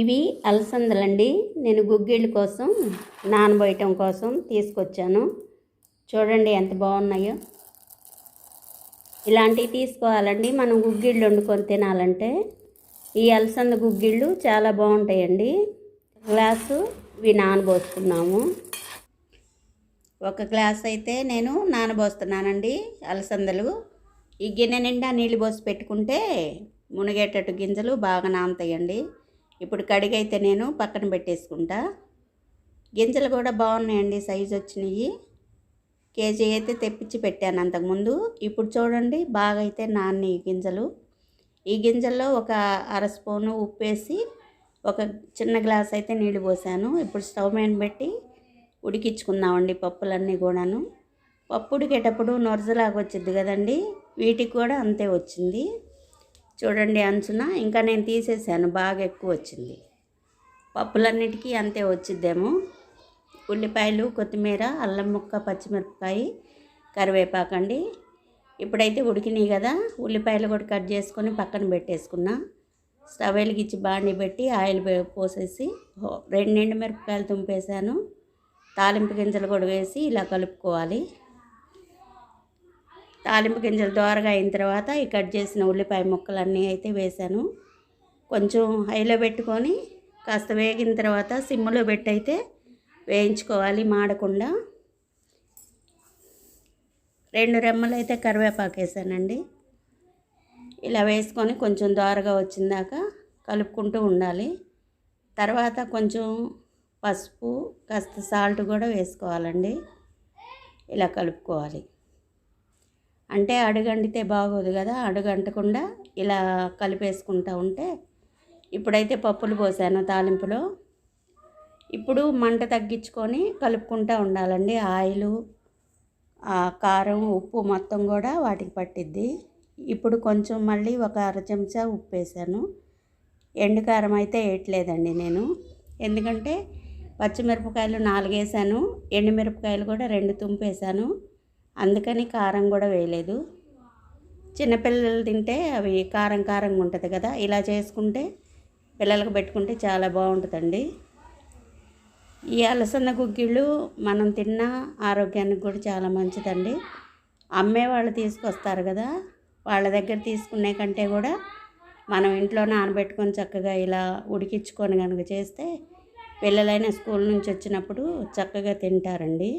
ఇవి అలసందలండి. నేను గుగ్గిళ్ళ కోసం నానబోయటం కోసం తీసుకొచ్చాను. చూడండి ఎంత బాగున్నాయో. ఇలాంటివి తీసుకోవాలండి. మనం గుగ్గిళ్ళు వండుకొని తినాలంటే ఈ అలసంద గుగ్గిళ్ళు చాలా బాగుంటాయండి. గ్లాసు ఇవి నానబోసుకున్నాము ఒక గ్లాస్ అయితే నేను నానబోస్తున్నానండి అలసందలు. ఈ గిన్నె నిండా నీళ్ళు పోసి పెట్టుకుంటే మునిగేటట్టు గింజలు బాగా నానతాయండి. ఇప్పుడు కడిగైతే నేను పక్కన పెట్టేసుకుంటా. గింజలు కూడా బాగున్నాయండి సైజు వచ్చినాయి. కేజీ అయితే తెప్పించి పెట్టాను అంతకుముందు. ఇప్పుడు చూడండి బాగా అయితే నాన్న ఈ గింజలు. ఈ గింజల్లో ఒక అర స్పూను ఉప్పు వేసి ఒక చిన్న గ్లాస్ అయితే నీళ్ళు పోసాను. ఇప్పుడు స్టవ్ మీద పెట్టి ఉడికించుకుందామండి పప్పులన్నీ కూడాను. పప్పు ఉడికేటప్పుడు నొరజలాగా వచ్చింది కదండి వీటికి కూడా అంతే వచ్చింది. చూడండి అంచున ఇంకా నేను తీసేసాను బాగా ఎక్కువ వచ్చింది. పప్పులన్నిటికీ అంతే వచ్చిద్దేమో. ఉల్లిపాయలు కొత్తిమీర అల్లం ముక్క పచ్చిమిరపకాయ కరివేపాకండి ఇప్పుడైతే ఉడికినాయి కదా ఉల్లిపాయలు కూడా కట్ చేసుకొని పక్కన పెట్టేసుకున్నా. స్టవ్ వెలిగించి బాండి పెట్టి ఆయిల్ పోసేసి రెండు ఎండు మిరపకాయలు తుంపేశాను. తాలింపు గింజలు కూడా వేసి ఇలా కలుపుకోవాలి. తాలింపు గింజలు దోరగా అయిన తర్వాత ఈ కట్ చేసిన ఉల్లిపాయ ముక్కలన్నీ అయితే వేశాను. కొంచెం హైలో పెట్టుకొని కాస్త వేగిన తర్వాత సిమ్లో పెట్టి అయితే వేయించుకోవాలి మాడకుండా. రెండు రెమ్మలు అయితే కరివేపాకు వేసానండి. ఇలా వేసుకొని కొంచెం దోరగా వచ్చిందాక కలుపుకుంటూ ఉండాలి. తర్వాత కొంచెం పసుపు కాస్త సాల్ట్ కూడా వేసుకోవాలండి. ఇలా కలుపుకోవాలి. అంటే అడుగంటితే బాగోదు కదా అడుగంటకుండా ఇలా కలిపేసుకుంటూ ఉంటే ఇప్పుడైతే పప్పులు పోసాను తాలింపులో. ఇప్పుడు మంట తగ్గించుకొని కలుపుకుంటూ ఉండాలండి. ఆయిలు ఆ కారం ఉప్పు మొత్తం కూడా వాటికి పట్టిద్ది. ఇప్పుడు కొంచెం మళ్ళీ ఒక అర చెంచా ఉప్పు వేసాను. ఎండుకారం అయితే వేయట్లేదండి నేను. ఎందుకంటే పచ్చిమిరపకాయలు నాలుగు వేసాను ఎండుమిరపకాయలు కూడా రెండు తుంపేసాను. అందుకని కారం కూడా వేయలేదు. చిన్నపిల్లలు తింటే అవి కారం కారంగా ఉంటుంది కదా ఇలా చేసుకుంటే పిల్లలకు పెట్టుకుంటే చాలా బాగుంటుందండి. ఈ అలసంద గుగ్గిళ్ళు మనం తిన్న ఆరోగ్యానికి కూడా చాలా మంచిదండి. అమ్మే వాళ్ళు తీసుకొస్తారు కదా వాళ్ళ దగ్గర తీసుకునే కంటే కూడా మనం ఇంట్లో నానబెట్టుకొని చక్కగా ఇలా ఉడికించుకొని కనుక చేస్తే పిల్లలైన స్కూల్ నుంచి వచ్చినప్పుడు చక్కగా తింటారండి.